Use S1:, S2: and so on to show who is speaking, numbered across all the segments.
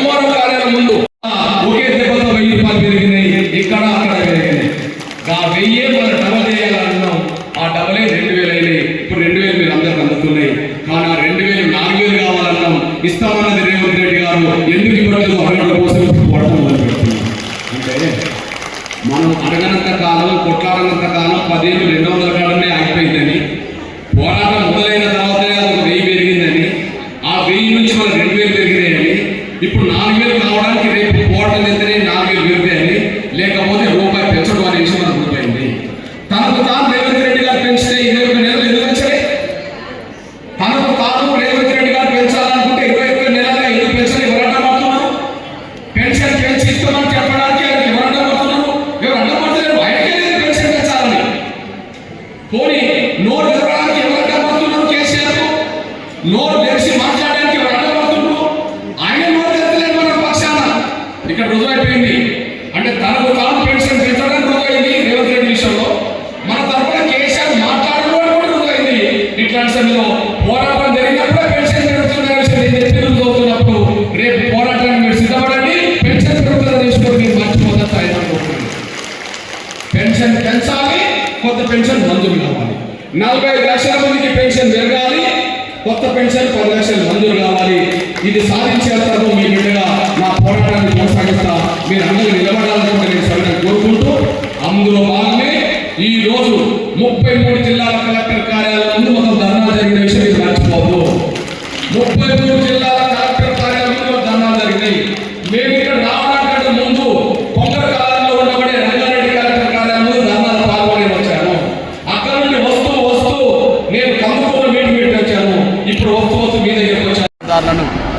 S1: MRO కార్యాలయం ముందు ఒకే దెబ్బతో వెయ్యి రూపాయలు పెరిగినాయి. ఇక్కడ అక్కడ పెరిగినాయి. ఆ వెయ్యే మనం డబల్ చేయాలన్నాం ఆ డబలే రెండు వేలు అయినాయి. ఇప్పుడు రెండు వేలు మీరు అందరికి అందుతున్నాయి కానీ ఆ రెండు వేలు నాలుగు వేలు కావాలన్నాం. ఇస్తామన్నది రేవంత్ రెడ్డి గారు. ఎందుకు ఇవ్వలేదు అడగడం కోసం పోవడం అంటే మనం అడగనంత కాలం కొట్లాడనంత కాలం పదిహేను రెండు వందల కాలమే ఆగిపోయిందని పోరాటం మొదలైన తర్వాతనే అది ఒక వెయ్యి పెరిగిందని ఆ వెయ్యి నుంచి మనం రెండు వేలు పెరిగినాయని ఇప్పుడు నాలుగు వేలు కావడానికి రేపు పోరాటం చేస్తేనే నాలుగు వేలు పెరిగాయని లేకపోతే ఇట్లాంటి పోరాటం జరిగినప్పుడు పెన్షన్ పెరుగుతున్న విషయం నేను చెప్పి రుజువుతున్నప్పుడు రేపు పోరాటానికి మీరు సిద్ధపడండి. పెన్షన్ పెరుగుతున్న తీసుకొని మీరు మర్చిపోతారు అనుకుంటున్నాను పెన్షన్ పెంచాలి కొత్త పెన్షన్ మంజూరు కావాలి. నలభై లక్షల మందికి పెన్షన్ పెరగాలి కొత్త పెన్షన్ పది లక్షలు మంజూరు కావాలి. ఇది సాధించేస్తారు మీ బిడ్డగా నా పోరాటాన్ని కొనసాగిస్తా. మీరు అందరూ నిలబడాలని నేను సరిగ్గా కోరుకుంటూ అందులో భాగమే ఈ రోజు ముప్పై మూడు జిల్లాల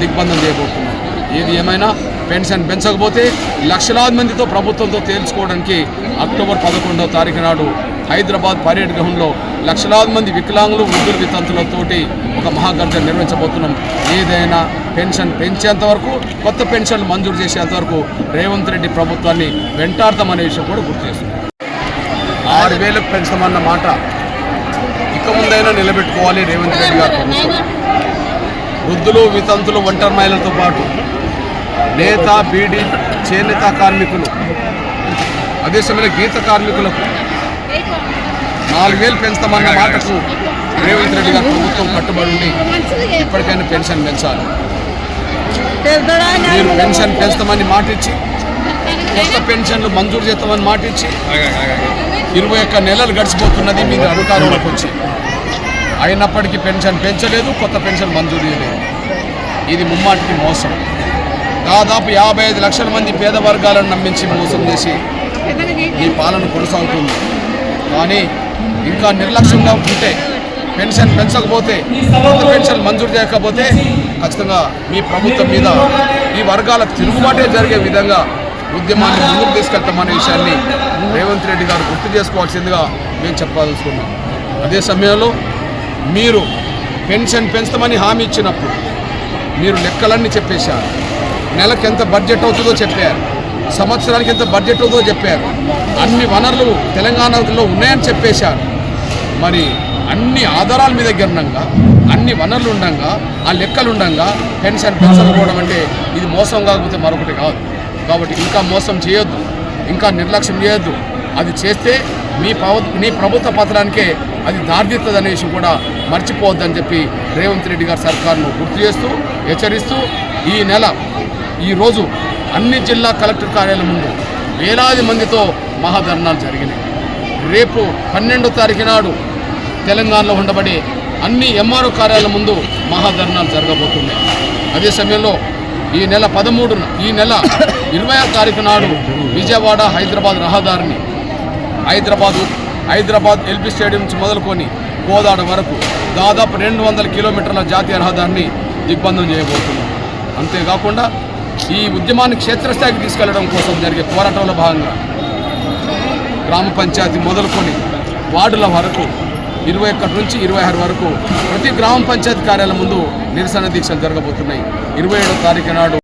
S2: దిగ్బంధం చేయబోతున్నాం ఏది ఏమైనా పెన్షన్ పెంచకపోతే లక్షలాది మందితో ప్రభుత్వంతో తేల్చుకోవడానికి అక్టోబర్ పదకొండవ తారీఖు నాడు హైదరాబాద్ పర్యటన గృహంలో లక్షలాది మంది వికలాంగులు వృద్ధుల వితంతులతోటి ఒక మహాగర్జన నిర్వహించబోతున్నాం. ఏదైనా పెన్షన్ పెంచేంత వరకు కొత్త పెన్షన్లు మంజూరు చేసేంత వరకు రేవంత్ రెడ్డి ప్రభుత్వాన్ని వెంటాడతామనే విషయం కూడా గుర్తు చేస్తున్నాం ఆరు వేలకు పెంచమన్న మాట ఇక ముందైనా నిలబెట్టుకోవాలి రేవంత్ రెడ్డి గారు. ప్రభుత్వం వృద్ధులు వితంతులు ఒంటరి మహిళలతో పాటు నేత బీడీ చేనేత కార్మికులు అదే సమయంలో గీత కార్మికులకు నాలుగు వేలు పెంచుతామన్న మాటకు రేవంత్ రెడ్డి గారు ప్రభుత్వం కట్టుబడి ఉండి ఇప్పటికైనా పెన్షన్ పెంచాలి. మీరు పెన్షన్ పెంచుతామని మాట ఇచ్చి కొత్త పెన్షన్లు మంజూరు చేస్తామని మాట ఇచ్చి ఇరవై ఒక్క నెలలు గడిచిపోతున్నది మీరు అధికారంలోకి వచ్చి. అయినప్పటికీ పెన్షన్ పెంచలేదు కొత్త పెన్షన్ మంజూరు చేయలేదు. ఇది ముమ్మాటికి మోసం. దాదాపు యాభై ఐదు లక్షల మంది పేద వర్గాలను నమ్మించి మోసం చేసి ఈ పాలన కొనసాగుతుంది. కానీ ఇంకా నిర్లక్ష్యంగా ఉంటే పెన్షన్ పెంచకపోతే కొత్త పెన్షన్ మంజూరు చేయకపోతే ఖచ్చితంగా మీ ప్రభుత్వం మీద ఈ వర్గాలకు తిరుగుబాటే జరిగే విధంగా ఉద్యమాన్ని ముందుకు తీసుకెళ్తామనే విషయాన్ని రేవంత్ రెడ్డి గారు గుర్తు చేసుకోవాల్సిందిగా మేము చెప్పాల్సుకున్నాం అదే సమయంలో మీరు పెన్షన్ పెంచుతామని హామీ ఇచ్చినప్పుడు మీరు లెక్కలన్నీ చెప్పేశారు. నెలకు ఎంత బడ్జెట్ అవుతుందో చెప్పారు. సంవత్సరానికి ఎంత బడ్జెట్ అవుతుందో చెప్పారు. అన్ని వనరులు తెలంగాణలో ఉన్నాయని చెప్పేశారు. మరి అన్ని ఆధారాల మీద గర్ణంగా అన్ని వనరులు ఉండగా ఆ లెక్కలు ఉండగా పెన్షన్ పెంచకపోవడం అంటే ఇది మోసం కాకపోతే మరొకటి కాదు. కాబట్టి ఇంకా మోసం చేయొద్దు. ఇంకా నిర్లక్ష్యం చేయొద్దు. అది చేస్తే మీ మీ ప్రభుత్వ పత్రానికే అది దారితీస్తుంది అనే విషయం కూడా మర్చిపోవద్దని చెప్పి రేవంత్ రెడ్డి గారి సర్కారును గుర్తు చేస్తూ హెచ్చరిస్తూ ఈ నెల ఈరోజు అన్ని జిల్లా కలెక్టర్ కార్యాలయం ముందు వేలాది మందితో మహాధర్నాలు జరిగినాయి. రేపు పన్నెండో తారీఖు నాడు తెలంగాణలో ఉండబడి అన్ని ఎంఆర్ఓ కార్యాలయం ముందు మహాధర్నాలు జరగబోతున్నాయి. అదే సమయంలో ఈ నెల పదమూడున ఈ నెల ఇరవై ఆరు తారీఖు నాడు విజయవాడ హైదరాబాద్ రహదారిని హైదరాబాద్ హైదరాబాద్ ఎల్బీ స్టేడియం నుంచి మొదలుకొని కోదాడ వరకు దాదాపు రెండు వందల కిలోమీటర్ల జాతీయ రహదారిని దిగ్బంధం చేయబోతున్నాం. అంతేకాకుండా ఈ ఉద్యమాన్ని క్షేత్రస్థాయికి తీసుకెళ్ళడం కోసం జరిగే పోరాటంలో భాగంగా గ్రామ పంచాయతీ మొదలుకొని వార్డుల వరకు ఇరవై ఒకటి నుంచి ఇరవై ఆరు వరకు ప్రతి గ్రామ పంచాయతీ కార్యాలయం ముందు నిరసన దీక్షలు జరగబోతున్నాయి. ఇరవై ఏడో తారీఖు నాడు